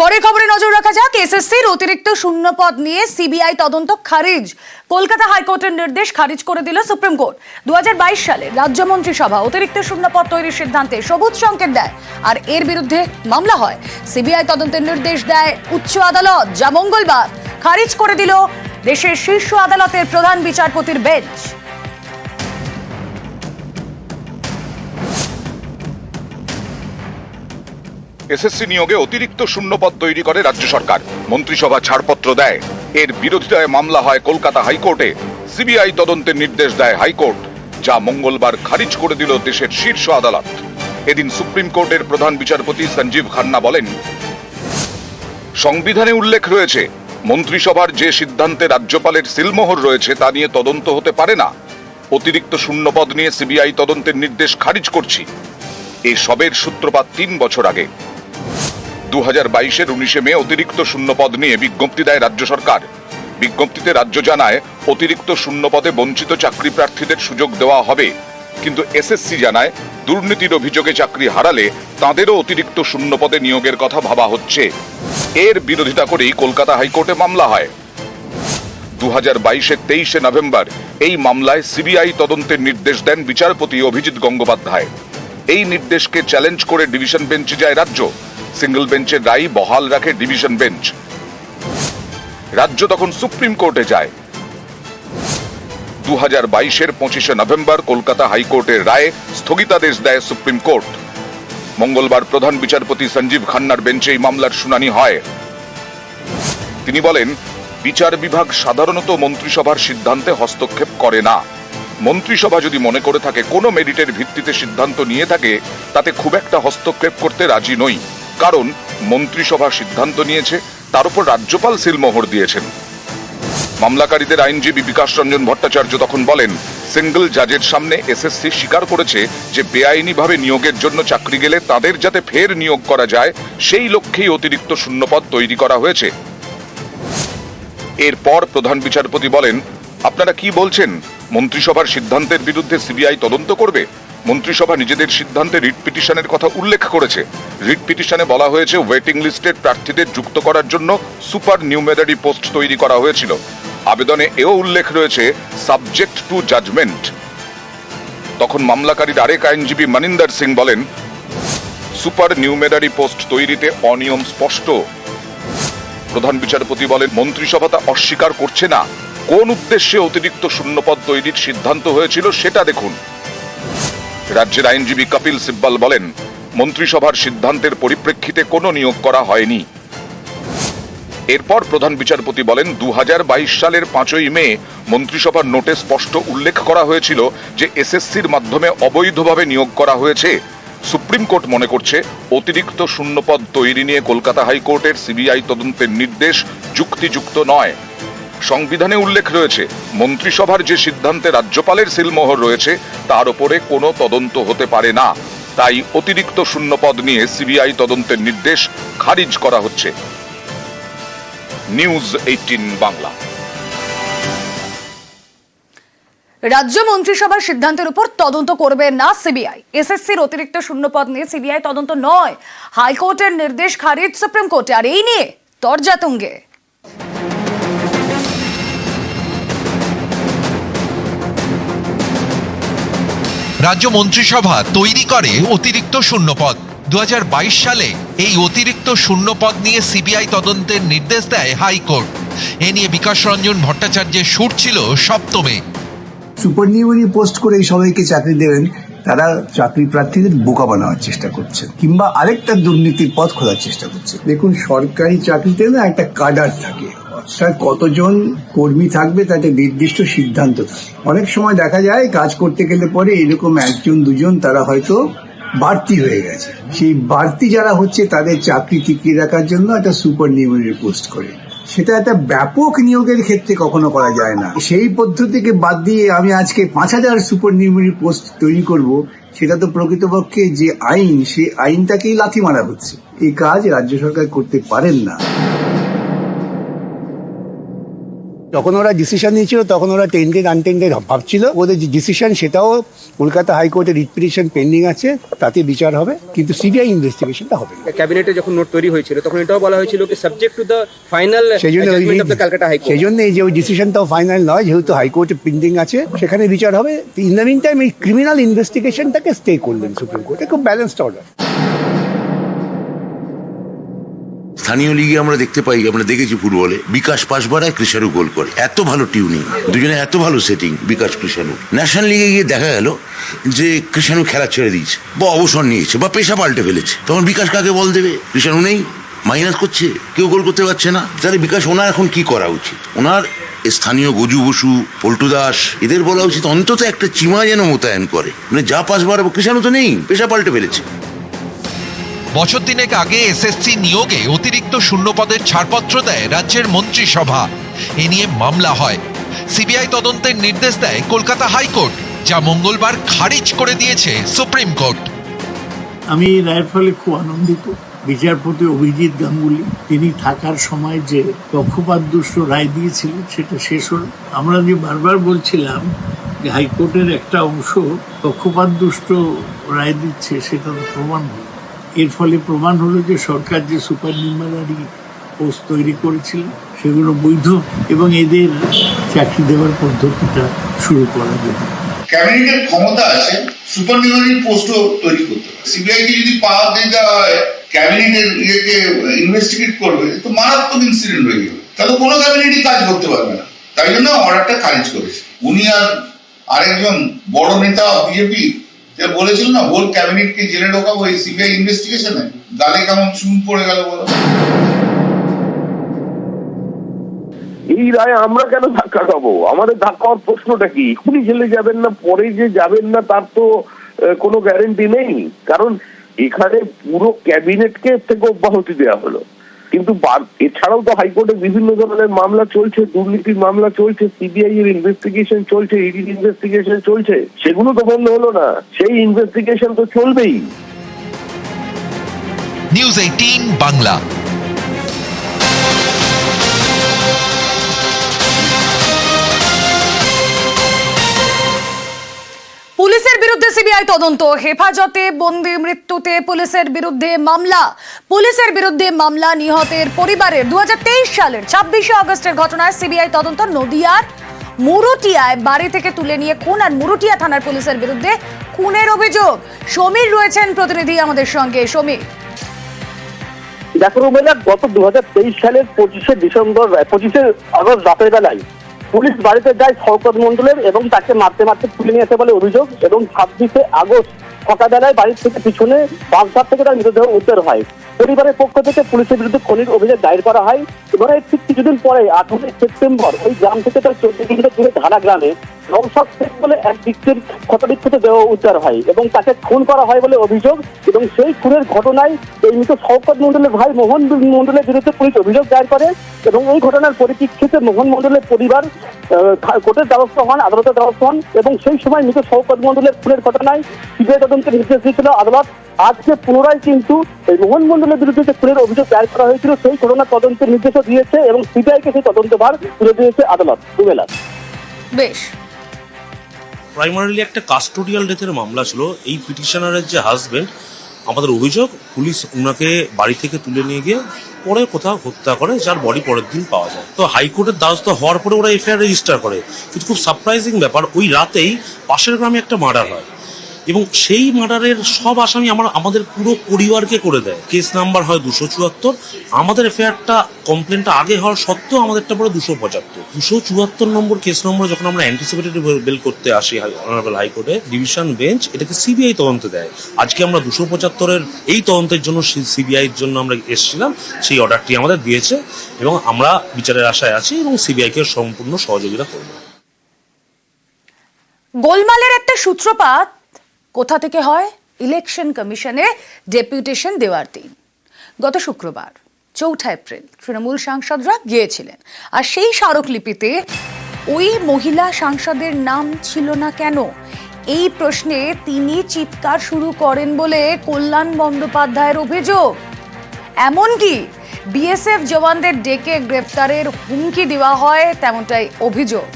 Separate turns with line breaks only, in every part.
পরের খবরে নজর রাখা যাক, এসএসসির অতিরিক্ত শূন্য পদ নিয়ে সিবিআই তদন্ত খারিজ। কলকাতা হাইকোর্টের নির্দেশ খারিজ করে দিল সুপ্রিম কোর্ট। দু হাজার বাইশ সালে রাজ্য মন্ত্রিসভা অতিরিক্ত শূন্য পদ তৈরির সিদ্ধান্তে সবুজ সংকেত দেয়। আর এর বিরুদ্ধে মামলা হয়। সিবিআই তদন্তের নির্দেশ দেয় উচ্চ আদালত, যা মঙ্গলবার খারিজ করে দিল দেশের শীর্ষ আদালতের প্রধান বিচারপতির বেঞ্চ।
এসএসসি নিয়োগে অতিরিক্ত শূন্যপদ তৈরি করে রাজ্য সরকার। মন্ত্রিসভা ছাড়পত্র দেয়। এর বিরোধিতায় মামলা হয় কলকাতা হাইকোর্টে। সিবিআই তদন্তের নির্দেশ দেয় হাইকোর্ট, যা মঙ্গলবার খারিজ করে দিল দেশের শীর্ষ আদালত। এদিন সুপ্রিম কোর্টের প্রধান বিচারপতি সঞ্জীব খান্না বলেন, সংবিধানে উল্লেখ রয়েছে, মন্ত্রিসভার যে সিদ্ধান্তে রাজ্যপালের সিলমোহর রয়েছে তা নিয়ে তদন্ত হতে পারে না। অতিরিক্ত শূন্যপদ নিয়ে সিবিআই তদন্তের নির্দেশ খারিজ করছি। এই সবের সূত্রপাত তিন বছর আগে। দু হাজার বাইশের উনিশে মে অতিরিক্ত শূন্যপদ নিয়ে বিজ্ঞপ্তি দেয় রাজ্য সরকার। বিজ্ঞপ্তিতে রাজ্য জানায়, অতিরিক্ত শূন্যপদে বঞ্চিত চাকরি প্রার্থীদের সুযোগ দেওয়া হবে। কিন্তু এসএসসি জানায়, দুর্নীতির অভিযোগে চাকরি হারালে তাঁদেরও অতিরিক্ত শূন্যপদে নিয়োগের কথা ভাবা হচ্ছে। এর বিরোধিতা করেই কলকাতা হাইকোর্টে মামলা হয়। দু হাজার বাইশের তেইশে নভেম্বর, এই মামলায় সিবিআই তদন্তের নির্দেশ দেন বিচারপতি অভিজিৎ গঙ্গোপাধ্যায়। এই নির্দেশকে চ্যালেঞ্জ করে ডিভিশন বেঞ্চে যায় রাজ্য। সিঙ্গল বেঞ্চের রায় বহাল রাখে ডিভিশন বেঞ্চ। রাজ্য তখন সুপ্রিম কোর্টে যায়। দু হাজার বাইশের পঁচিশে নভেম্বর কলকাতা হাইকোর্টের রায়ে স্থগিতাদেশ দেয় সুপ্রিম কোর্ট। মঙ্গলবার প্রধান বিচারপতি সঞ্জীব খান্নার বেঞ্চে এই মামলার শুনানি হয়। তিনি বলেন, বিচার বিভাগ সাধারণত মন্ত্রিসভার সিদ্ধান্তে হস্তক্ষেপ করে না। মন্ত্রিসভা যদি মনে করে থাকে, কোনো মেরিটের ভিত্তিতে সিদ্ধান্ত নিয়ে থাকে, তাতে খুব একটা হস্তক্ষেপ করতে রাজি নই। কারণ মন্ত্রিসভা সিদ্ধান্ত নিয়েছে, তার উপর রাজ্যপাল সিলমোহর দিয়েছেন। মামলাকারীদের আইনজীবী বিকাশ রঞ্জন ভট্টাচার্য তখন বলেন, সিঙ্গল জাজের সামনে এসএসসি স্বীকার করেছে যে বেআইনিভাবে নিয়োগের জন্য চাকরি গেলে তাদের যাতে ফের নিয়োগ করা যায়, সেই লক্ষ্যেই অতিরিক্ত শূন্যপদ তৈরি করা হয়েছে। এরপর প্রধান বিচারপতি বলেন, আপনারা কি বলছেন? মন্ত্রিসভার সিদ্ধান্তের বিরুদ্ধে সিবিআই তদন্ত করবে? মন্ত্রিসভা নিজেদের সিদ্ধান্তে রিট পিটিশনের কথা উল্লেখ করেছে। রিট পিটিশনে বলা হয়েছে, ওয়েটিং লিস্টের প্রার্থীদের যুক্ত করার জন্য সুপার নিউমেরারি পোস্ট তৈরি করা হয়েছিল। আবেদনে এও উল্লেখ রয়েছে, সাবজেক্ট টু জাজমেন্ট। তখন মামলাকারীর আরেক আইনজীবী মনিন্দর সিং বলেন, সুপার নিউমেরারি পোস্ট তৈরিতে অনিয়ম স্পষ্ট। প্রধান বিচারপতি বলেন, মন্ত্রিসভা তা অস্বীকার করছে না। কোন উদ্দেশ্যে অতিরিক্ত শূন্যপদ তৈরির সিদ্ধান্ত হয়েছিল সেটা দেখুন। রাজ্যের আইনজীবী কপিল সিব্বাল বলেন, মন্ত্রিসভার সিদ্ধান্তের পরিপ্রেক্ষিতে কোনো নিয়োগ করা হয়নি। এরপর প্রধান বিচারপতি বলেন, দুহাজার বাইশ সালের পাঁচই মে মন্ত্রিসভার নোটে স্পষ্ট উল্লেখ করা হয়েছিল যে এসএসসির মাধ্যমে অবৈধভাবে নিয়োগ করা হয়েছে। সুপ্রিম কোর্ট মনে করছে, অতিরিক্ত শূন্যপদ তৈরি নিয়ে কলকাতা হাইকোর্টের সিবিআই তদন্তের নির্দেশ যুক্তিযুক্ত নয়। সংবিধানে উল্লেখ রয়েছে, মন্ত্রিসভার যে সিদ্ধান্তে রাজ্যপালের সিলমোহর রয়েছে, তার উপরে কোনো তদন্ত হতে পারে না। তাই অতিরিক্ত শূন্যপদ নিয়ে সিবিআই তদন্তের নির্দেশ খারিজ করা হচ্ছে। News Eighteen Bangla.
রাজ্য মন্ত্রিসভার সিদ্ধান্তের উপর তদন্ত করবে না সিবিআই। এসএসসির অতিরিক্ত শূন্যপদ নিয়ে সিবিআই তদন্ত নয়। হাইকোর্টের নির্দেশ খারিজ সুপ্রিম কোর্টে। আর এই নিয়ে তর্জাতুঙ্গে
রাজ্য মন্ত্রিসভা তৈরি করে অতিরিক্ত শূন্যপদ। দু হাজার বাইশ সালে এই অতিরিক্ত শূন্যপদ নিয়ে সিবিআই তদন্তের নির্দেশ দেয় হাইকোর্ট। এ নিয়ে বিকাশ রঞ্জন ভট্টাচার্যের সুর ছিল সপ্তমে।
সুপারনিউমারি পোস্ট করে সবাইকে চাকরি দেবেন, তারা চাকরি প্রার্থীদের বোকা বানানোর চেষ্টা করছে, কিংবা আরেকটা দুর্নীতির পথ খোলার চেষ্টা করছে। দেখুন, সরকারি চাকরিতে না একটা কাডার থাকে। অর্থাৎ কতজন কর্মী থাকবে তাতে নির্দিষ্ট সিদ্ধান্ত অনেক সময় দেখা যায়, কাজ করতে গেলে পরে এরকম একজন, দুজন তারা হয়তো বাড়তি হয়ে গেছে। সেই বাড়তি যারা হচ্ছে, তাদের চাকরি টিকিয়ে রাখার জন্য একটা সুপার নিউমারি পোস্ট করে। সেটা একটা ব্যাপক নিয়োগের ক্ষেত্রে কখনো করা যায় না। সেই পদ্ধতিকে বাদ দিয়ে আমি আজকে পাঁচ হাজার সুপার নিউমারি পোস্ট তৈরি করব, সেটা তো প্রকৃতপক্ষে যে আইন, সেই আইনটাকেই লাথি মারা হচ্ছে। এই কাজ রাজ্য সরকার করতে পারেন না। তখন ওরা ডিসিশন নিয়েছিল তখন ওরা টেন্টেড আনটেন্টেড ভাবছিল। ওদের যে ডিসিশন সেটাও কলকাতা হাইকোর্টে রিট পিটিশন পেন্ডিং আছে তাতে বিচার হবে কিন্তু সিবিআই ইনভেস্টিগেশনটা হবে না।
ক্যাবিনেটে যখন নোট তৈরি হয়েছিল তখন এটাও বলা হয়েছিল কি সাবজেক্ট টু দ্য ফাইনাল
সেই জন্য সেই জন্য এই যে ওই ডিসিশনটাও ফাইনাল নয় যেহেতু হাইকোর্টে পেন্ডিং আছে সেখানে বিচার হবে। ইন দ্য মিন টাইম এই ক্রিমিনাল ইনভেস্টিগেশনটাকে স্টে করলেন সুপ্রিম কোর্টে খুব ব্যালেন্সড অর্ডার
স্থানীয় লিগে আমরা দেখতে পাই, আমরা দেখেছি ফুটবলে, বিকাশ পাস বাড়ায় কৃষাণু গোল করে। এত ভালো টিউনিং, দুজনে এত ভালো সেটিং, বিকাশ কৃষাণু। ন্যাশনাল লিগে গিয়ে দেখা গেল যে কৃষাণু খেলা ছেড়ে দিয়েছে, বা অবসর নিয়েছে, বা পেশা পাল্টে ফেলেছে। তখন বিকাশ কাকে বল দেবে? কৃষাণু নেই, মাইনাস করছে, কেউ গোল করতে পারছে না। তাহলে বিকাশ, ওনার এখন কি করা উচিত? ওনার স্থানীয় গজু বসু, পল্টু দাস, এদের বলা উচিত, অন্তত একটা চিমা যেন মোতায়েন করে। মানে যা বাড়াবো কৃষাণু তো নেই, পেশা পাল্টে ফেলেছে।
বছর তিনেক আগে এসএসসি নিয়োগে অতিরিক্ত শূন্যপদের ছাড়পত্র দেয় রাজ্যের মন্ত্রিসভা। এ নিয়ে মামলা হয়। সিবিআই তদন্তের নির্দেশ দেয় কলকাতা হাইকোর্ট, যা মঙ্গলবার খারিজ করে দিয়েছে সুপ্রিম কোর্ট।
আমি রায়ের ফলে খুব আনন্দিত। বিচারপতি অভিজিৎ গাঙ্গুলি, তিনি থাকার সময় যে পক্ষপাত দুষ্ট রায় দিয়েছিলেন, সেটা শেষ হল। আমরা যে বারবার বলছিলাম যে হাইকোর্টের একটা অংশ পক্ষপাত দুষ্ট রায় দিচ্ছে সেটা তো প্রমাণ হলো। এর ফলে প্রমাণ হলো যে সরকার যে সুপার নিউমারারি পোস্ট তৈরি করেছিল, সেগুলো বৈধ এবং এদের চাকরি দেওয়ার পদ্ধতিটা শুরু করা যেতে।
ক্যাবিনেটের ক্ষমতা আছে, সুপার নিউমারি পোস্টও তৈরি করতে সিবিআই কে যদি পাওয়ার দিয়ে দেওয়া হয়, ক্যাবিনেটের ইয়েকে ইনভেস্টিগেট করবে, তো মারাত্মক ইনসিডেন্ট হয়ে যাবে। তাহলে কোনো ক্যাবিনেটই কাজ করতে পারবে না। তাই জন্য অর্ডারটা খারিজ করেছে। উনি আর আরেকজন বড় নেতা বিজেপি যে বলেছিল না হোল জেলে ঢোকাবো, এই সিবিআই ইনভেস্টিগেশনে গালে কেমন চুন পড়ে গেল বলো।
এই রায় আমরা কেন ধাক্কা খাব? আমাদের ধাক্কা হওয়ার প্রশ্নটা কি? এখনই জেলে যাবেন না, পরে যে যাবেন না, তার তো কোনো গ্যারেন্টি নেই। কারণ এখানে পুরো ক্যাবিনেটকে থেকে অব্যাহতি দেওয়া হলো। কিন্তু এছাড়াও তো হাইকোর্টে বিভিন্ন ধরনের মামলা চলছে দুর্নীতির মামলা চলছে সিবিআই এর ইনভেস্টিগেশন চলছে ইডির ইনভেস্টিগেশন চলছে, সেগুলো তো বন্ধ হলো না। সেই ইনভেস্টিগেশন তো চলবেই।
নিউজ এইটিন বাংলা
পুলিশের বিরুদ্ধে সিবিআই তদন্ত। হেফাজতে বন্দি মৃত্যুতে পুলিশের বিরুদ্ধে মামলা। পুলিশের বিরুদ্ধে মামলা নিহতের পরিবারের। দু সালের ছাব্বিশে আগস্টের ঘটনায় সিবিআই তদন্ত নদিয়ার মুরুটিয়ায় বাড়ি থেকে তুলে নিয়ে খুন আর মুরুটিয়া থানার পুলিশের বিরুদ্ধে খুনের অভিযোগ। সমীর রয়েছেন প্রতিনিধি আমাদের সঙ্গে। সমীর।
দেখো গত দু সালের পঁচিশে ডিসেম্বর, পঁচিশে আগস্ট রাতের বেলায় পুলিশ বাড়িতে যায় শওকত মন্ডলের এবং তাকে মারতে মারতে তুলে নিয়ে আসে বলে অভিযোগ এবং ছাব্বিশে আগস্ট সকালবেলায় বাড়ির থেকে পিছনে বাগদার থেকে তার মৃতদেহ উদ্ধার হয়। পরিবারের পক্ষ থেকে পুলিশের বিরুদ্ধে খনির অভিযোগ দায়ের করা হয়। এবারে ঠিক কিছুদিন পরে, আঠারোই সেপ্টেম্বর, ওই গ্রাম থেকে তার চোদ্দ কিলোমিটার দূরে ধারা গ্রামে নৌসাদ শেখ বলে এক ব্যক্তির ক্ষতবিক্ষত দেহ উদ্ধার হয় এবং তাকে খুন করা হয় বলে অভিযোগ এবং সেই খুনের ঘটনায় এই মৃত শওকত মন্ডলের ভাই মোহন মন্ডলের বিরুদ্ধে পুলিশ অভিযোগ দায়ের করে এবং এই ঘটনার পরিপ্রেক্ষিতে মোহন মন্ডলের পরিবার কোর্টের দ্বারস্থ হন, আদালতের দ্বারস্থ হন এবং সেই সময় মৃত শওকত মন্ডলের খুনের ঘটনায় সিবিআই তদন্তের নির্দেশ দিয়েছিল আদালত। আজকে পুনরায় কিন্তু এই মোহন মন্ডলের বিরুদ্ধে যে খুনের অভিযোগ দায়ের করা হয়েছিল সেই ঘটনা তদন্তের নির্দেশও দিয়েছে এবং সিবিআইকে সেই তদন্তভার তুলে দিয়েছে আদালত দুবেলা।
বেশ।
প্রাইমারিলি একটা কাস্টোডিয়াল ডেথের মামলা ছিল। এই পিটিশনারের যে হাজবেন্ড আমাদের অভিযোগ পুলিশ ওনাকে বাড়ি থেকে তুলে নিয়ে গিয়ে পরে কোথাও হত্যা করে যার বডি পরের দিন পাওয়া যায়। তো হাইকোর্টের দ্বারস্থ হওয়ার পরে ওরা এফআইআর রেজিস্টার করে। কিন্তু খুব সারপ্রাইজিং ব্যাপার ওই রাতেই পাশের গ্রামে একটা মার্ডার হয়। এবং সেই মার্ডারের সব আসামি আমার, আমাদের পুরো পরিবারকে করে দেয়। কেস নাম্বার হয় দুশো চুয়াত্তর। আমাদের এফআইআরটা কমপ্লেনটা আগে হওয়ার সত্ত্বেও আমাদেরটা পড়ে দুশো পঁচাত্তর। দুশো চুয়াত্তর নম্বর কেস নম্বর যখন আমরা অ্যান্টিসিপেটেড বেল করতে আসি অনারেবল হাইকোর্টে ডিভিশন বেঞ্চ এটাকে সিবিআই তদন্ত দেয়। আজকে আমরা দুশো পঁচাত্তরের এই তদন্তের জন্য সিবিআইয়ের জন্য আমরা এসেছিলাম, সেই অর্ডারটি আমাদের দিয়েছে এবং আমরা বিচারের আশায় আছি এবং সিবিআইকে সম্পূর্ণ সহযোগিতা করব।
গোলমালের একটা সূত্রপাত কোথা থেকে হয়? ইলেকশন কমিশনে ডেপুটেশন দেওয়ার দিন। গত শুক্রবার, চৌঠা এপ্রিল, তৃণমূল সাংসদরা গিয়েছিলেন। আর সেই স্মারকলিপিতে ওই মহিলা সাংসদের নাম ছিল না কেন? এই প্রশ্নে তিনি চিৎকার শুরু করেন বলে কল্যাণ বন্দ্যোপাধ্যায়ের অভিযোগ। এমনকি বিএসএফ জওয়ানদের ডেকে গ্রেপ্তারের হুমকি দেওয়া হয় তেমনটাই অভিযোগ।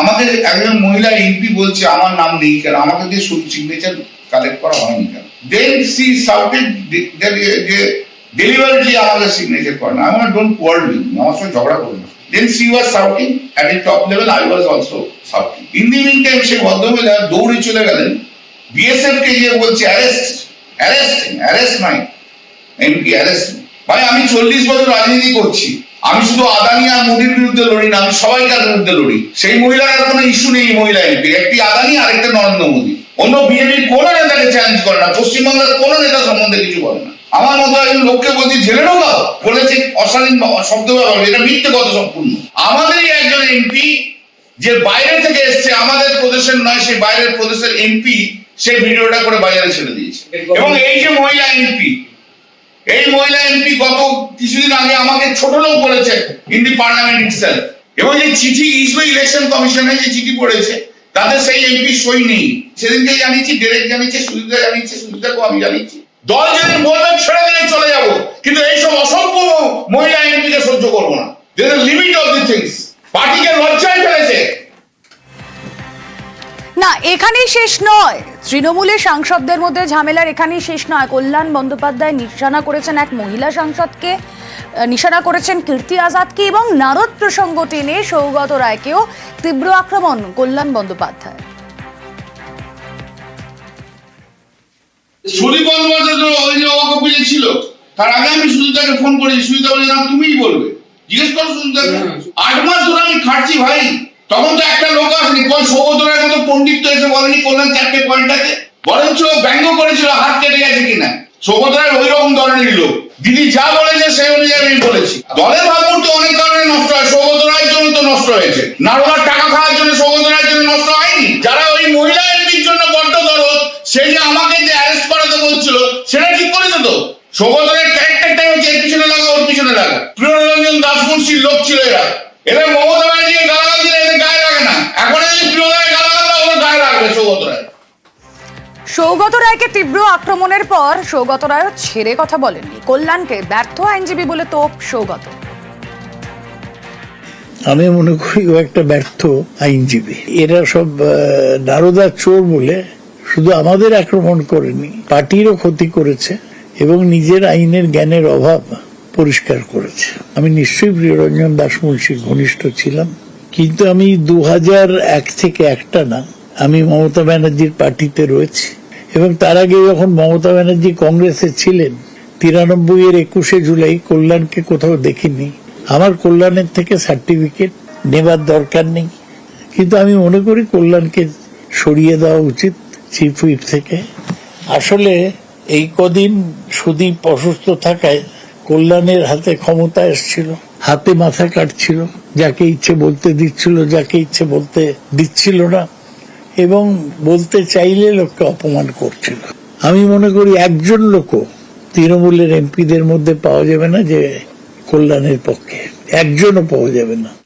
আমাদের একজন মহিলা এমপি বলছে, আমার নাম নেই কেন? আমাকে দিয়ে শুধু সিগনেচার কালেক্ট করা হয়নি কেন? দেন সি সাউটেড যে ডেলিভারিলি আমাকে সিগনেচার করে না আমার ডোন্ট কোয়ার্ড উইথ আমার সঙ্গে ঝগড়া করবে না। Then she was shouting at a top level I was also shouting in the mean time সে ভদ্রমহিলা দৌড়ে চলে গেলেন। বিএসএফ কে গিয়ে বলছে অ্যারেস্ট অ্যারেস্ট অ্যারেস্ট নাই এমপি অ্যারেস্ট ভাই, আমি চল্লিশ বছর রাজনীতি করছি। আমি শুধু আদানি আর মোদির বিরুদ্ধে লড়ি না, আমি সবাইকার বিরুদ্ধে লড়ি। সেই মহিলার কোনো ইস্যু নেই মহিলা এমপি। একটি আদানি আর একটা নরেন্দ্র মোদী। অন্য বিজেপির কোনো নেতাকে চ্যালেঞ্জ করে না, পশ্চিমবাংলার কোনো নেতা সম্বন্ধে কিছু বলে না। আমার মতো একজন লোককে বলছি জেলে ঢোকাও বলেছে অশালীন শব্দ ব্যবহার। এটা মিথ্যে কথা সম্পূর্ণ। আমাদেরই একজন এমপি যে বাইরে থেকে এসছে, আমাদের প্রদেশের নয়, সেই বাইরের প্রদেশের এমপি সেই ভিডিওটা করে বাজারে ছেড়ে দিয়েছে। এবং এই যে মহিলা এমপি এই মহিলা এমপি গত কিছুদিন আগে আমাকে ছোট লোক বলেছে ইন দি পার্লামেন্ট ইটসেলফ এবং যে চিঠি ইসরো ইলেকশন কমিশনে যে চিঠি পড়েছে তাদের সেই এমপি সই নেই। সেদিনকে জানিয়েছি ডেরেক জানিয়েছে সুবিধা জানিয়েছে সুবিধাকেও আমি জানিয়েছি। দল যেদিন বলবেন, ছেড়ে দিয়ে চলে যাব। কিন্তু এইসব অসভ্য মহিলা এমপিকে সহ্য করব না। There limit of the things পার্টিকে লজ্জায় ফেলেছে।
না এখানেই শেষ নয়। তৃণমূলের সাংসদদের মধ্যে ঝামেলার এখানেই শেষ নয়। কল্যাণ বন্দ্যোপাধ্যায় নিশানা করেছেন এক মহিলা সাংসদকে নিশানা করেছেন কীর্তি আজাদকে এবং নারদ প্রসঙ্গ টেনে সৌগত রায়কেও তীব্র আক্রমণ কল্যাণ বন্দ্যোপাধ্যায়।
সুদীপ বন্দ্যোপাধ্যায় ওই যে অকপিলে ছিল তার আগে আমি সুজিতাকে ফোন করেছি। সুজিতা বলে না তুমিই বলবে। জিজ্ঞেস করো সুজিতাকে আট মাস ধরে আমি খাটছি ভাই। তখন তো একটা লোক আসেনি, কোন সৌগতরের মতো পণ্ডিত তো এসে বলেনি কল্যাণ চারটে পয়েন্ট আছে? বরঞ্চ ব্যঙ্গ করেছিল, হাত কেটে গেছে কিনা? সৌগতরায় ওই রকম ধরনের লোক। দিদি যা বলেছে, সেই অনুযায়ী আমি বলেছি। দলের ভাবমূর্তি অনেক কারণে নষ্ট হয় সৌগত জন্য তো নষ্ট হয়েছে। নারোলার টাকা খাওয়ার জন্য সৌগত জন্য নষ্ট হয়নি? যারা ওই মহিলা এমপির জন্য বড্ড দরদ সেই যে আমাকে যে অ্যারেস্ট করাতে বলছিল, সেটা ঠিক করেছে তো সৌগতের ক্যারেক্টারটাই হচ্ছে এর পিছনে লাগা, ওর পিছনে লাগা। প্রিয়রঞ্জন দাসমুন্সির লোক ছিল এরা। এরা মমতা
রায়কে তীব্র আক্রমণের পর সৌগত রায়ও ছেড়ে কথা বলেননি। কল্যাণকে ব্যর্থ আইনজীবী বলে তোপ সৌগত।
আমি মনে করি ও একটা ব্যর্থ আইনজীবী। এরা সব আহ, চোর বলে শুধু আমাদের আক্রমণ করেনি পার্টিরও ক্ষতি করেছে এবং নিজের আইনের জ্ঞানের অভাব পরিষ্কার করেছে। আমি নিশ্চয়ই প্রিয়রঞ্জন দাস মুন্সির ঘনিষ্ঠ ছিলাম কিন্তু আমি দু এক থেকে একটা না আমি মমতা ব্যানার্জির পার্টিতে রয়েছি। এবং তার আগে যখন মমতা ব্যানার্জি কংগ্রেসে ছিলেন তিরানব্বই এর একুশে জুলাই কল্যাণকে কোথাও দেখিনি। আমার কল্যাণের থেকে সার্টিফিকেট নেবার দরকার নেই। কিন্তু আমি মনে করি কল্যাণকে সরিয়ে দেওয়া উচিত চিফ হুইপ থেকে। আসলে এই কদিন সুদীপ অসুস্থ থাকায় কল্যাণের হাতে ক্ষমতা এসছিল, হাতে মাথা কাটছিল, যাকে ইচ্ছে বলতে দিচ্ছিল, যাকে ইচ্ছে বলতে দিচ্ছিল না। এবং বলতে চাইলে লোককে অপমান করছিল। আমি মনে করি একজন লোকও তৃণমূলের এমপিদের মধ্যে পাওয়া যাবে না যে কল্যাণের পক্ষে। একজনও পাওয়া যাবে না।